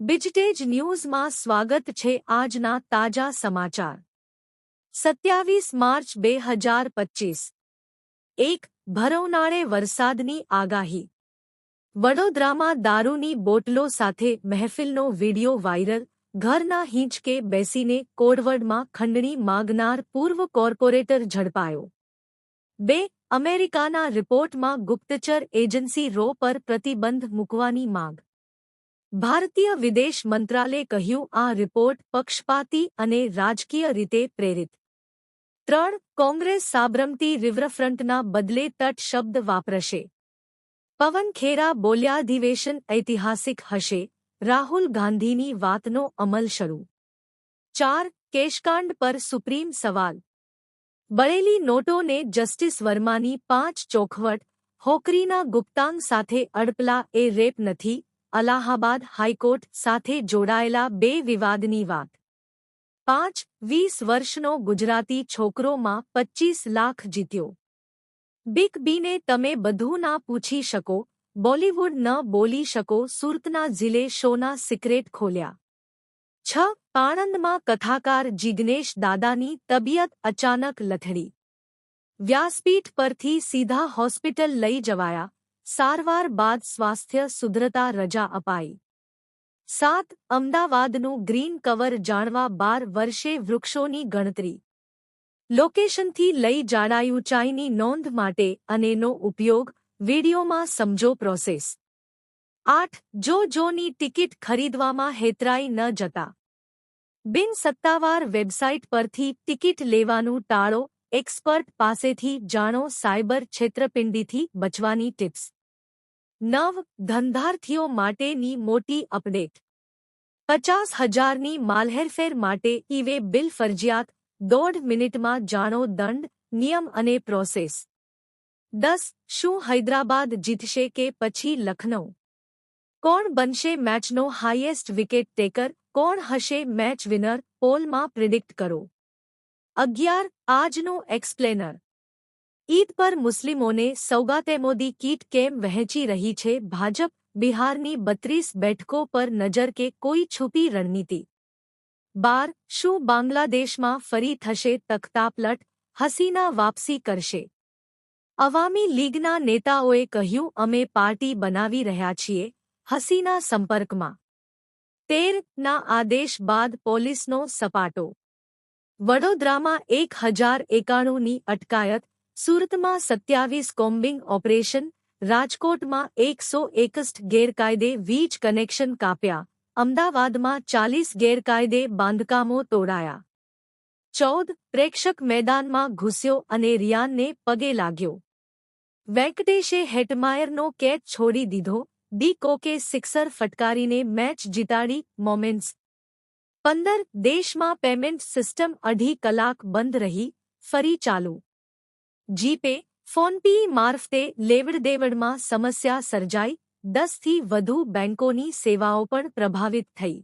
બિજટેજ ન્યૂઝમાં સ્વાગત છે આજના તાજા સમાચાર. સત્યાવીસ માર્ચ બે હજાર પચીસ. એક, ભરવનાળે વરસાદની આગાહી. વડોદરામાં દારૂની બોટલો સાથે મહેફિલનો વીડિયો વાયરલ, ઘરના હિંચકે બેસીને કોડવડમાં ખંડણી માગનાર પૂર્વ કોર્પોરેટર ઝડપાયો. બે, અમેરિકાના રિપોર્ટમાં ગુપ્તચર એજન્સી રો પર પ્રતિબંધ મૂકવાની માંગ. ભારતીય વિદેશ મંત્રાલયે કહ્યું, આ રિપોર્ટ પક્ષપાતી અને રાજકીય રીતે પ્રેરિત. ત્રણ, કોંગ્રેસ સાબરમતી રિવરફ્રન્ટના બદલે તટ શબ્દ વાપરશે. પવન ખેરા બોલ્યા, અધિવેશન ઐતિહાસિક હશે. રાહુલ ગાંધીની વાતનો અમલ શરૂ. ચાર, કેશકાંડ પર સુપ્રીમ સવાલ. બળેલી નોટોને જસ્ટિસ વર્માની પાંચ ચોખવટ, હોકરીના ગુપ્તાંગ સાથે અડપલા એ રેપ નથી અલાહાબાદ હાઈકોર્ટ સાથે જોડાયેલા બે વિવાદની વાત. પાંચ, વીસ વર્ષનો ગુજરાતી છોકરોમાં પચ્ચીસ લાખ જીત્યો. બિગ બીને તમે બધું ના પૂછી શકો, બોલીવુડ ન બોલી શકો, સુરતના જિલ્લે શોના સિક્રેટ ખોલ્યા. છ, પાણંદમાં કથાકાર જિગ્નેશ દાદાની તબિયત અચાનક લથડી. વ્યાસપીઠ પરથી સીધા હોસ્પિટલ લઈ જવાયા. સારવાર બાદ સ્વાસ્થ્ય સુધરતા રજા અપાઈ. સાત, અમદાવાદનું ગ્રીન કવર જાણવા બાર વર્ષે વૃક્ષોની ગણતરી. લોકેશનથી લઈ જાડાઈ ઊંચાઈની નોંધ માટે અનેનો ઉપયોગ, વિડીયોમાં સમજો પ્રોસેસ. આઠ, જો જોની ટિકિટ ખરીદવામાં હેતરાઈ ન જતા. બિન સત્તાવાર વેબસાઇટ પરથી ટિકિટ લેવાનું ટાળો, એક્સપર્ટ પાસેથી જાણો સાયબર છેતરપિંડીથી બચવાની ટિપ્સ. નવ ધંધાર્થીઓ માટેની મોટી અપડેટ પચાસ હજારની માલહેરફેર માટે ઈવે બિલ ફરજિયાત દોઢ મિનિટમાં જાણો દંડ નિયમ અને પ્રોસેસ દસ શું હૈદરાબાદ જીતશે કે પછી લખનૌ કોણ બનશે મેચનો હાઈએસ્ટ વિકેટ ટેકર કોણ હશે મેચ વિનર પોલમાં પ્રિડિક્ટ કરો અગિયાર આજનો એક્સપ્લેનર ઈદ પર મુસ્લિમોને સૌગાતે મોદી કીટ કેમ વહેંચી રહી છે ભાજપ, બિહારની બત્રીસ બેઠકો પર નજર કે કોઈ છુપી રણનીતિ? બાર, શું બાંગ્લાદેશમાં ફરી થશે તખતાપલટ? હસીના વાપસી કરશે? અવામી લીગના નેતાઓએ કહ્યું, અમે પાર્ટી બનાવી રહ્યા છીએ, હસીના સંપર્કમાં. તેરના આદેશ બાદ પોલીસનો સપાટો. વડોદરામાં એક હજાર એકાણુંની અટકાયત સુરતમાં સત્યાવીસ કોમ્બિંગ ઓપરેશન રાજકોટમાં એકસો એકસ્ટ ગેરકાયદે વીજ કનેક્શન કાપ્યા અમદાવાદમાં ચાલીસ ગેરકાયદે બાંધકામો તોડાયા ચૌદ પ્રેક્ષક મેદાનમાં ઘૂસ્યો અને રિયાનને પગે લાગ્યો વેંકટેશે હેટમાયરનો કેચ છોડી દીધો ડી કોકે સિક્સર ફટકારીને મેચ જીતાડી મોમેન્ટ્સ પંદર દેશમાં પેમેન્ટ સિસ્ટમ અઢી કલાક બંધ રહી ફરી ચાલુ જીપે ફોનપી મારફતે લેવડદેવડમાં સમસ્યા સર્જાઈ દસથી વધુ બેંકોની સેવાઓ પણ પ્રભાવિત થઈ.